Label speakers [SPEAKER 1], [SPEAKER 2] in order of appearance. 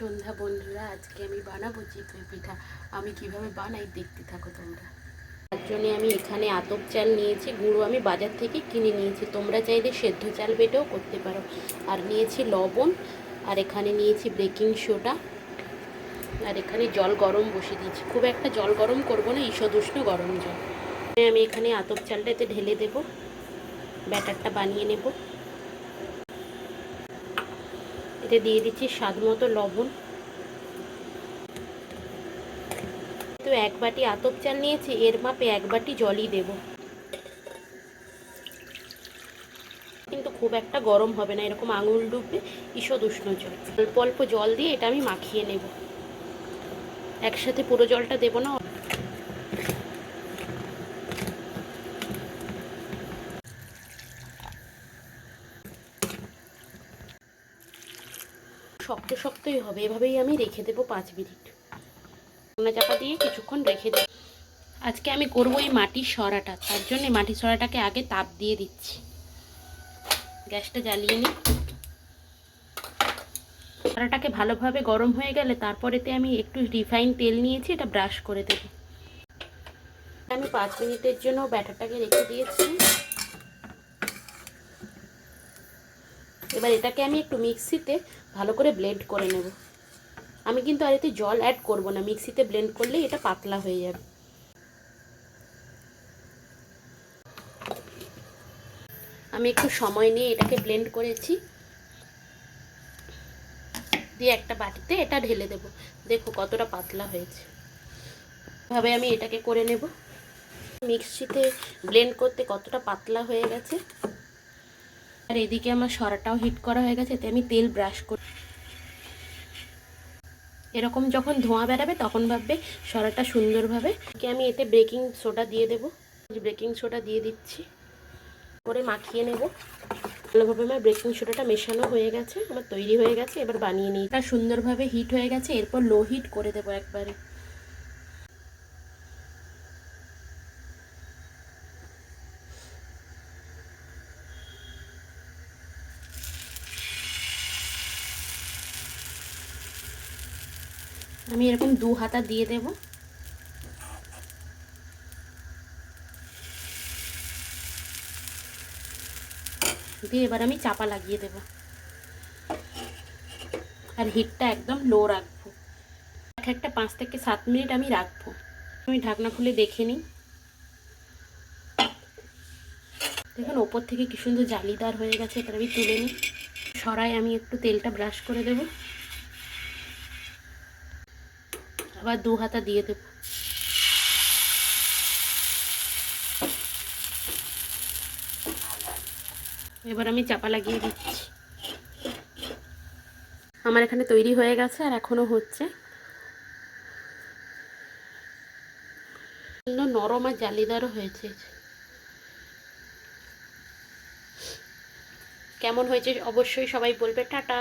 [SPEAKER 1] সন্ধ্যা, বন্ধুরা। আজকে আমি বানাবো চিতই পিঠা। আমি কীভাবে বানাই দেখতে থাকো তোমরা। তার জন্য আমি এখানে আতপ চাল নিয়েছি, গুঁড়ো আমি বাজার থেকে কিনে নিয়েছি। তোমরা চাইলে সেদ্ধ চাল বেটেও করতে পারো। আর নিয়েছি লবণ, আর এখানে নিয়েছি বেকিং সোডা। আর এখানে জল গরম বসিয়ে দিয়েছি। খুব একটা জল গরম করব না ঈষদ উষ্ণ গরম জল। আমি এখানে আতপ চালটা এতে ঢেলে দেব। ব্যাটারটা বানিয়ে নেব। এতে দিয়ে দিচ্ছি স্বাদ মতো লবণ। তো এক বাটি আতপ চাল নিয়েছি, এর মাপে এক বাটি জলই দেব। কিন্তু খুব একটা গরম হবে না, এরকম আঙুল ডুববে ঈষদ উষ্ণ জল। অল্প অল্প জল দিয়ে এটা আমি মাখিয়ে নেব। একসাথে পুরো জলটা দেবো না শক্ত শক্তই হবে। এভাবেই আমি রেখে দেবো পাঁচ মিনিট। ঢাকনা চাপা দিয়ে কিছুক্ষণ রেখে দেব আজকে আমি করব এই মাটির সরাটা। তার জন্য মাটির সরাটাকে আগে তাপ দিয়ে দিচ্ছি। গ্যাসটা জ্বালিয়ে নিই সরাটাকে ভালোভাবে গরম হয়ে গেলে তারপরেতে আমি একটু রিফাইন তেল নিয়েছি, এটা ব্রাশ করে দেব। আমি পাঁচ মিনিটের জন্য ব্যাটারটাকে রেখে দিয়েছি। এবার এটাকে আমি একটু মিক্সিতে ভালো করে ব্লেন্ড করে নেব। আমি কিন্তু আর এতে জল অ্যাড করব না, মিক্সিতে ব্লেন্ড করলে এটা পাতলা হয়ে যাবে। আমি একটু সময় নিয়ে এটাকে ব্লেন্ড করেছি। দিয়ে একটা বাটিতে এটা ঢেলে দেব। দেখো কতটা পাতলা হয়েছে। এভাবে আমি এটাকে করে নেব। মিক্সিতে ব্লেন্ড করতে কতটা পাতলা হয়ে গেছে। আর এদিকে আমার সরাটাও হিট করা হয়ে গেছে, এতে আমি তেল ব্রাশ করি এরকম যখন ধোঁয়া বেরাবে তখন ভাববে সরাটা সুন্দরভাবে। কি আমি এতে বেকিং সোডা দিয়ে দেবো। বেকিং সোডা দিয়ে দিচ্ছি। করে মাখিয়ে নেব। ভালোভাবে আমার বেকিং সোডাটা মেশানো হয়ে গেছে, আমার তৈরি হয়ে গেছে, এবার বানিয়ে নিই। এটা সুন্দরভাবে হিট হয়ে গেছে, এরপর লো হিট করে দেবো একবারে। আমি এরকম দু হাতা দিয়ে দেব। দিয়ে এবার আমি চাপা লাগিয়ে দেব। আর হিটটা একদম লো রাখব। এক একটা পাঁচ থেকে সাত মিনিট আমি রাখব। আমি ঢাকনা খুলে দেখে নিই। দেখুন, ওপর থেকে কি সুন্দর জালিদার হয়ে গেছে। এবার আমি তুলে নিই। সরাই আমি একটু তেলটা ব্রাশ করে দেবো। আবার দু হাতা দিয়ে দেব। এবার আমি চাপা লাগিয়ে দিচ্ছি। আমার এখানে তৈরি হয়ে গেছে আর এখনও হচ্ছে। নরম আর জালিদারও হয়েছে। কেমন হয়েছে অবশ্যই সবাই বলবে। টাটা।